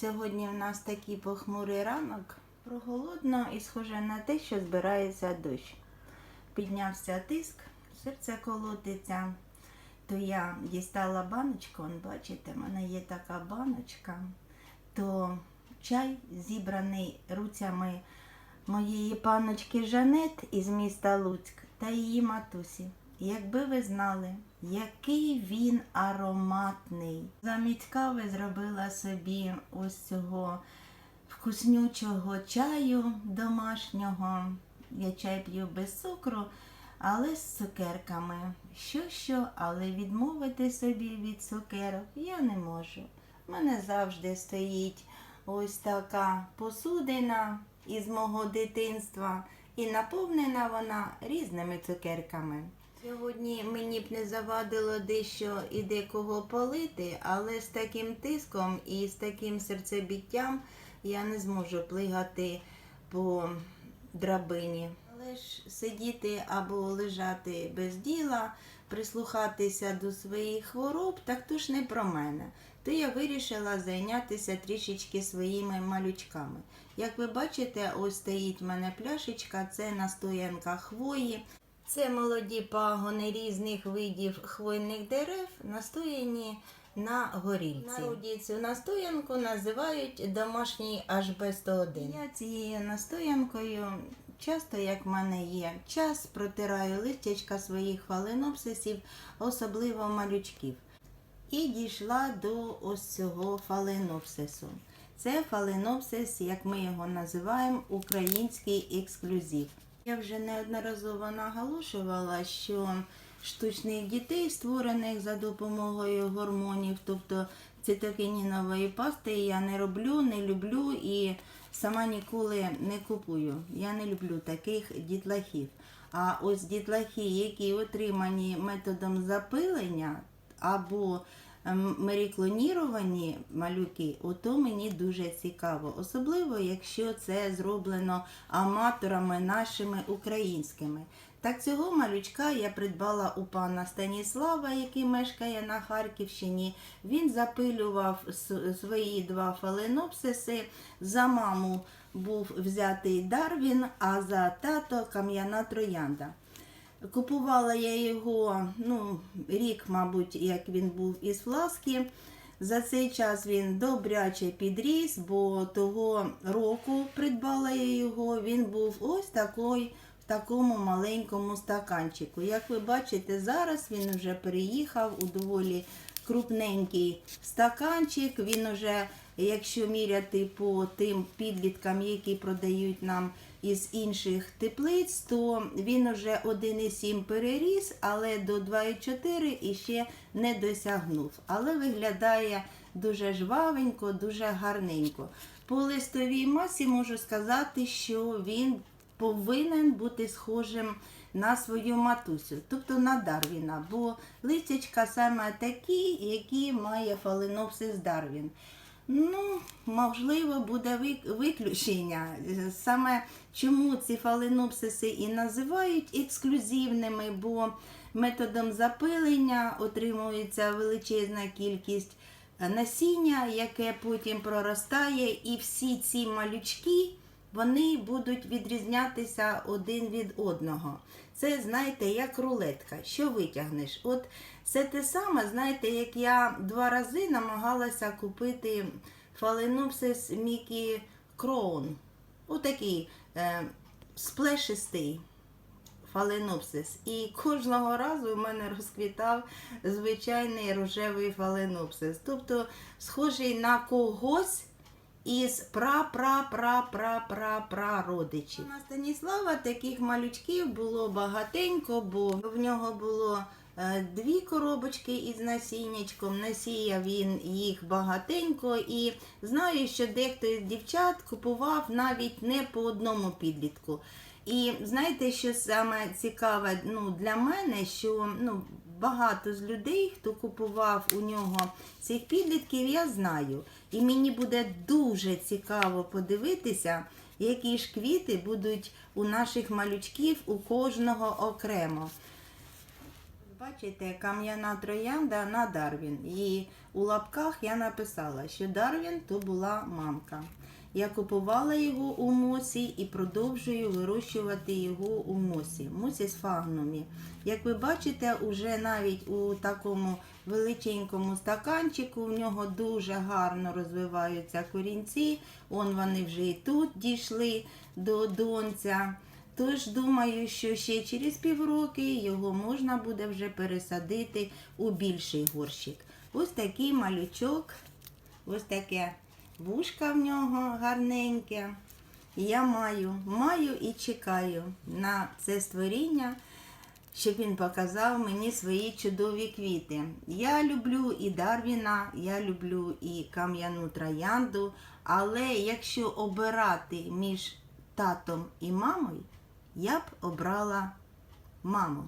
Сьогодні в нас такий похмурий ранок, проголодно і схоже на те, що збирається дощ. Піднявся тиск, серце колотиться. То я дістала баночку, он, бачите, в мене є така баночка, то чай зібраний руцями моєї паночки Жанет із міста Луцьк та її матусі. Якби ви знали, який він ароматний. Замість кави зробила собі ось цього вкуснючого чаю домашнього. Я чай п'ю без цукру, але з цукерками. Що що, але відмовити собі від цукерок я не можу. У мене завжди стоїть ось така посудина із мого дитинства, і наповнена вона різними цукерками. Сьогодні мені б не завадило дещо і декого полити, але з таким тиском і з таким серцебіттям я не зможу плигати по драбині. Але ж сидіти або лежати без діла, прислухатися до своїх хвороб, так то ж не про мене. То я вирішила зайнятися трішечки своїми малючками. Як ви бачите, ось стоїть в мене пляшечка, це настоянка хвої. Це молоді пагони різних видів хвойних дерев, настояні на горільці. Народі цю настоянку називають домашній HB101. Я цією настоянкою часто, як в мене є час, протираю листячка своїх фаленопсисів, особливо малючків. І дійшла до ось цього фаленопсису. Це фаленопсис, як ми його називаємо, український ексклюзив. Я вже неодноразово наголошувала, що штучних дітей, створених за допомогою гормонів, тобто цитокінінової пасти, я не роблю, не люблю і сама ніколи не купую. Я не люблю таких дітлахів. А ось дітлахи, які отримані методом запилення або меріклоніровані малюки, ото мені дуже цікаво. Особливо, якщо це зроблено аматорами нашими українськими. Так цього малючка я придбала у пана Станіслава, який мешкає на Харківщині. Він запилював свої два фаленопсиси. За маму був взятий Дарвін, а за тато кам'яна троянда. Купувала я його ну, рік, мабуть, як він був із фласки. За цей час він добряче підріс, бо того року придбала я його. Він був ось такий, в такому маленькому стаканчику. Як ви бачите, зараз він вже переїхав у доволі крупненький стаканчик. Він уже, якщо міряти по тим підліткам, які продають нам із інших теплиць, то він уже 1,7 переріс, але до 2,4 іще не досягнув. Але виглядає дуже жвавенько, дуже гарненько. По листовій масі можу сказати, що він повинен бути схожим на свою матусю, тобто на Дарвіна, бо листячка саме такі, які має фаленопсис Дарвін. Ну, можливо, буде виключення. Саме чому ці фаленопсиси і називають ексклюзивними, бо методом запилення отримується величезна кількість насіння, яке потім проростає, і всі ці малючки вони будуть відрізнятися один від одного. Це, знаєте, як рулетка. Що витягнеш? От це те саме, знаєте, як я два рази намагалася купити фаленопсис Мікі Кроун. Отакий е, сплешистий фаленопсис. І кожного разу в мене розквітав звичайний рожевий фаленопсис. Тобто схожий на когось із пра-пра-пра-пра-пра-пра-родичів. На Станіслава таких малючків було багатенько, бо в нього було е, дві коробочки із насіннячком. Насіяв він їх багатенько і знаю, що дехто із дівчат купував навіть не по одному підлітку. І знаєте, що саме цікаве ну, для мене, що ну, багато з людей, хто купував у нього цих підлітків, я знаю. І мені буде дуже цікаво подивитися, які ж квіти будуть у наших малючків у кожного окремо. Бачите, кам'яна троянда на Дарвін. І у лапках я написала, що Дарвін то була мамка. Я купувала його у мосі і продовжую вирощувати його у мосі. Мосі з фагнумі. Як ви бачите, уже навіть у такому величенькому стаканчику в нього дуже гарно розвиваються корінці. Он вони вже і тут дійшли до донця. Тож думаю, що ще через півроки його можна буде вже пересадити у більший горщик. Ось такий малючок, ось таке вушка в нього гарненьке. Я маю, маю і чекаю на це створіння, щоб він показав мені свої чудові квіти. Я люблю і Дарвіна, я люблю і кам'яну троянду, але якщо обирати між татом і мамою, я б обрала маму,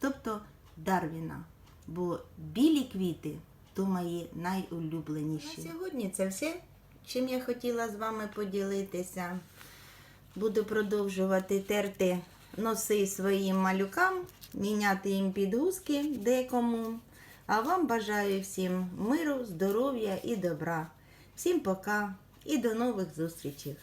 тобто Дарвіна. Бо білі квіти то мої найулюбленіші. На сьогодні це все, чим я хотіла з вами поділитися. Буду продовжувати терти носи своїм малюкам, міняти їм підгузки декому. А вам бажаю всім миру, здоров'я і добра. Всім пока і до нових зустрічей!